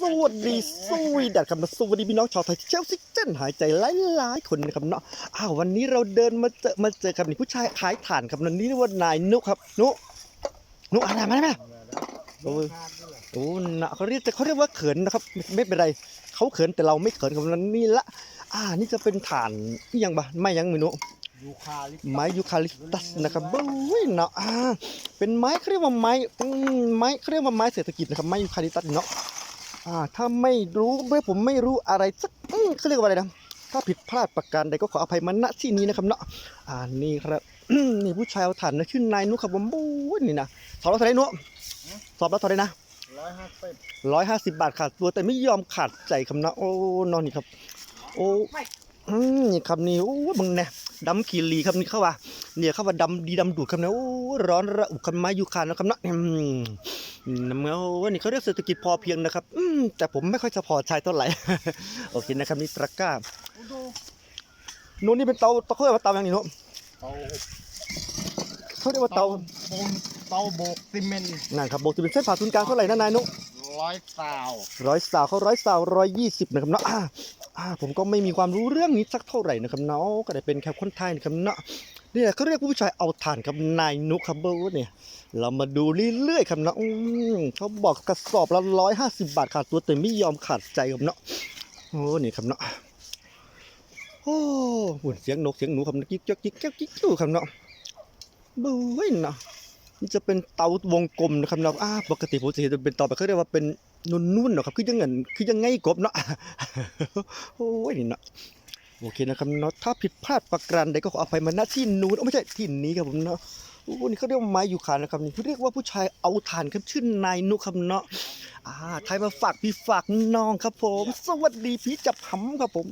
สวัสดีสวีดัดครับสวัสดีพี่น้องชาวไทยที่เชลซิเจนหายใจหลายๆคนนะครับเนาะอ้าววันนี้เราเดินมาเจอมาเจอกับนี่ผู้ชายขายถ่านครับวันนี้เรียกว่านายนุครับ นุนุอะไรมาได้ไหมโอ้ยโอ้นะเขาเรียกแต่เขาเรียกว่าเขินนะครับไม่ไม่เป็นไรเขาเขินแต่เราไม่เขินกับวันนี้ละ อ่านี่จะเป็นถ่านนี่ยังบะไม่ยังไม่นุยูคาลิปไม้ยูคาลิปตัสนะครับเบ้ยเนาะอ่าเป็นไม้เขาเรียกว่าไม้อืมไม้เขาเรียกว่าไม้เศรษฐกิจนะครับไม้ยูคาลิปตัสเนาะ อ่าถ้าไม่รู้ไม่ผมไม่รู้อะไรสักอืมเขาเรียกว่าอะไรนะถ้าผิดพลาดประการใดก็ขออภัยมาณที่นี้นะครับเนาะอ่านี่ครับนี่ผู้ชายเอาถ่านนะชื่อนายนุครับผมโอ้ยนี่นะสอบแล้วเท่าไหรนุสอบแล้วเท่าไหรนะร้อยห้าสิบร้อยห้าสิบบาทขาดตัวแต่ไม่ยอมขาดใจครับนะโอ้นอนนี่ครับ โอ้อืม นี่ครับนี่โอ้มึงเนี่ยดำขีรีครับนี่เข้าว่าเนี่ยเข้าว่าดำดีดำดูดครับเนี่ยโอ้ร้อนระอุครับไม้ยูคานะครับนะอืมน้ำเงาว่านี่เขาเรียกเศรษฐกิจพอเพียงนะครับอืมแต่ผมไม่ค่อยจะพอใจเท่าไหร่โอเคนะครับนี่ตะกร้าดูนู้นนี่เป็นเตาเตาเขาเรียกว่าเตาอย่างนี้เนาะเตาเขาเรียกว่าเตาปูนเตาโบกซีเมนต์นั่นครับโบกจะเป็นเส้นผ่าศูนย์กลางเท่าไหร่นะนายนุ ร้อยสาวร้อยสาวเขาร้อยสาวร้อยยี่สิบนะครับเนาะผมก็ไม่มีความรู้เรื่องนี้สักเท่าไหร่นะครับเนาะก็ได้เป็นแค่คนไทยนะครับเนาะนี่แหละเขาเรียกผู้ชายเอาถ่านครับนายนุครับเบอร์เนี่ย เรามาดูเรื่อยๆครับเนาะเขาบอกกระสอบละร้อยห้าสิบบาทขาดตัวแต่ไม่ยอมขาดใจครับเนาะโอ้นี่ครับเนาะโอ้หุ่นเสียงนกเสียงหนูครับกิ๊กจ๊กกิ๊กแก๊กกิ๊กกิ้วครับเนาะเบ้ยเนาะ นี่จะเป็นเตาวงกลมนะครับเนาอ่าปกติผมจะเห็นเป็นเตาแบบเขาเรียกว่าเป็นนุ่นๆนะครับคือยังไงคือยังไงกบเนาะโอ้ยนี่เนาะโอเคนะครับเนาะถ้าผิดพลาดประการใดก็ขออภัยมาณที่นู้นไม่ใช่ที่นี้ครับผมเนาะโอ้นี่เขาเรียกว่าไม้ยูคานะครับนี่เขาเรียกว่าผู้ชายเอาถ่านครับชื่อนายนุครับเนาะอ่าไทยมาฝากพี่ฝากน้องครับผม สวัสดีพี่จับหำครับผม